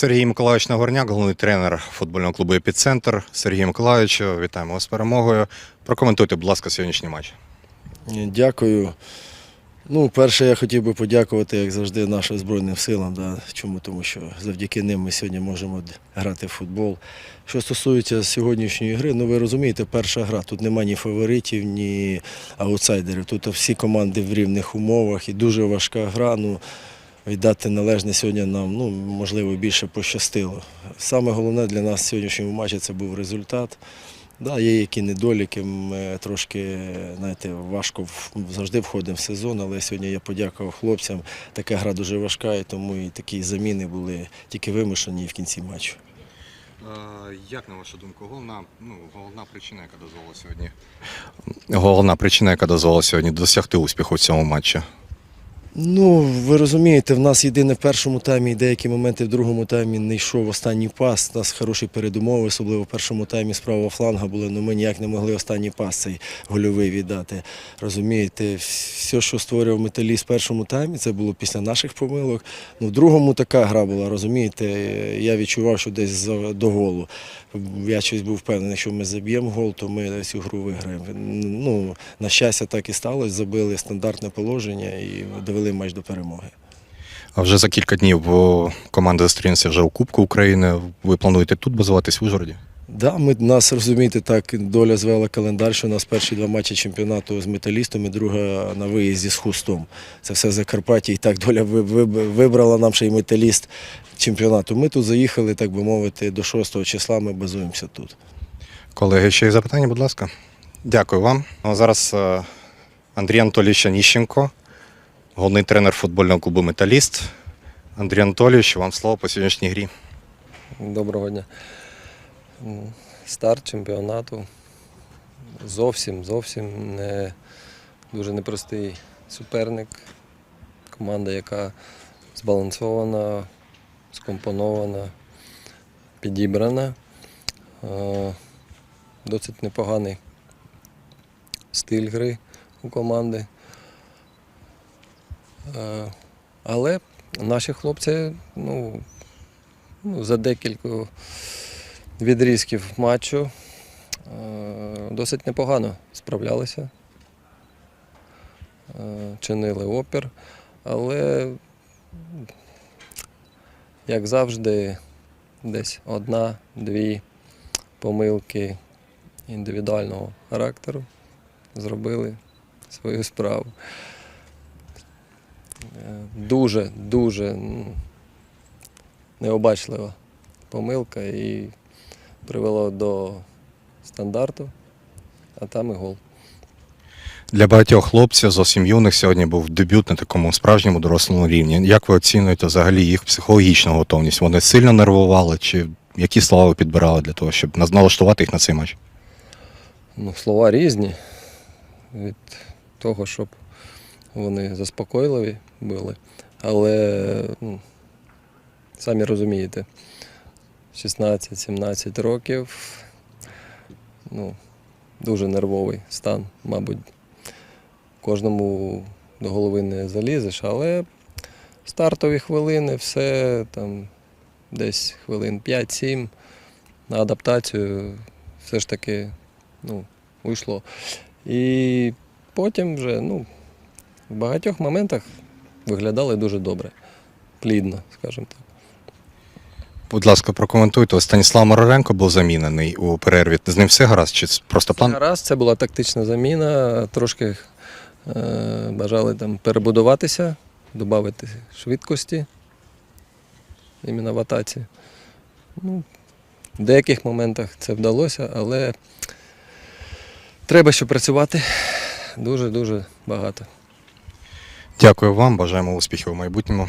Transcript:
Сергій Миколаївич Нагорняк, головний тренер футбольного клубу Епіцентр. Сергій Миколаївич, вітаємо вас з перемогою. Прокоментуйте, будь ласка, сьогоднішній матч. Дякую. Ну, перше, я хотів би подякувати, як завжди, нашим Збройним силам. Да. Чому? Тому що завдяки ним ми сьогодні можемо грати в футбол. Що стосується сьогоднішньої гри, ну ви розумієте, перша гра. Тут немає ні фаворитів, ні аутсайдерів. Тут всі команди в рівних умовах і дуже важка гра. Ну, віддати належне сьогодні нам, ну, можливо, більше пощастило. Саме головне для нас в сьогоднішньому матчі це був результат. Да, є які недоліки, ми трошки знаєте, важко завжди входимо в сезон, але сьогодні я подякував хлопцям. Така гра дуже важка, і тому і такі заміни були тільки вимушені в кінці матчу. Як на вашу думку, головна, ну, головна причина, яка дозволила сьогодні? Головна причина, яка дозволила сьогодні досягти успіху в цьому матчі. Ну, ви розумієте, в нас єдине в першому таймі, і деякі моменти в другому таймі не йшов останній пас. У нас хороші передумови, особливо в першому таймі з правого фланга були, але ми ніяк не могли останній пас цей гольовий віддати. Розумієте, все, що створював металіст в першому таймі, це було після наших помилок. Ну, в другому така гра була, розумієте, я відчував, що десь до голу. Я щось був впевнений, що ми заб'ємо гол, то ми цю гру виграємо. Ну, на щастя, так і сталося. Забили стандартне положення і довели матч до перемоги. А вже за кілька днів команда зустрінеться вже у Кубку України. Ви плануєте тут базуватись в Ужгороді? Да, ми нас розумієте, так доля звела календар, що у нас перші два матчі чемпіонату з металістом і друга на виїзді з хустом. Це все в Закарпатті. І так доля ви- ви- вибрала нам ще й металіст чемпіонату. Ми тут заїхали, так би мовити, до 6 числа ми базуємося тут. Колеги, ще є запитання, будь ласка. Дякую вам. Ну, а зараз е, Андрій Анатолійович Аніщенко, головний тренер футбольного клубу Металіст. Андрій Анатолійович, вам слово по сьогоднішній грі. Доброго дня. Старт чемпіонату. Зовсім, зовсім не дуже непростий суперник. Команда, яка збалансована, скомпонована, підібрана. Е, Досить непоганий стиль гри у команди. Е, Але наші хлопці, ну, ну, за декілька відрізків матчу е, досить непогано справлялися, е, чинили опір, але, як завжди, десь одна-дві помилки індивідуального характеру зробили свою справу. Дуже, дуже необачлива помилка і привело до стандарту, а там і гол. Для багатьох хлопців зовсім юних сьогодні був дебют на такому справжньому дорослому рівні. Як ви оцінюєте взагалі їх психологічну готовність? Вони сильно нервували, чи які слова ви підбирали для того, щоб налаштувати їх на цей матч? Ну, слова різні від того, щоб вони заспокійливі були. Але ну, самі розумієте, 16-17 років, ну, дуже нервовий стан, мабуть, кожному до голови не залізеш, але стартові хвилини, все там десь хвилин 5-7 на адаптацію все ж таки ну, уйшло. І потім вже ну, в багатьох моментах виглядали дуже добре, плідно, скажімо так. Будь ласка, прокоментуйте. Станіслав Мароренко був замінений у перерві. З ним все гаразд? Чи просто план? Гаразд, це була тактична заміна, трошки е, бажали там перебудуватися, додати швидкості іменно в атаці. Ну, в деяких моментах це вдалося, але треба ще працювати дуже-дуже багато. Дякую вам, бажаємо успіхів у майбутньому.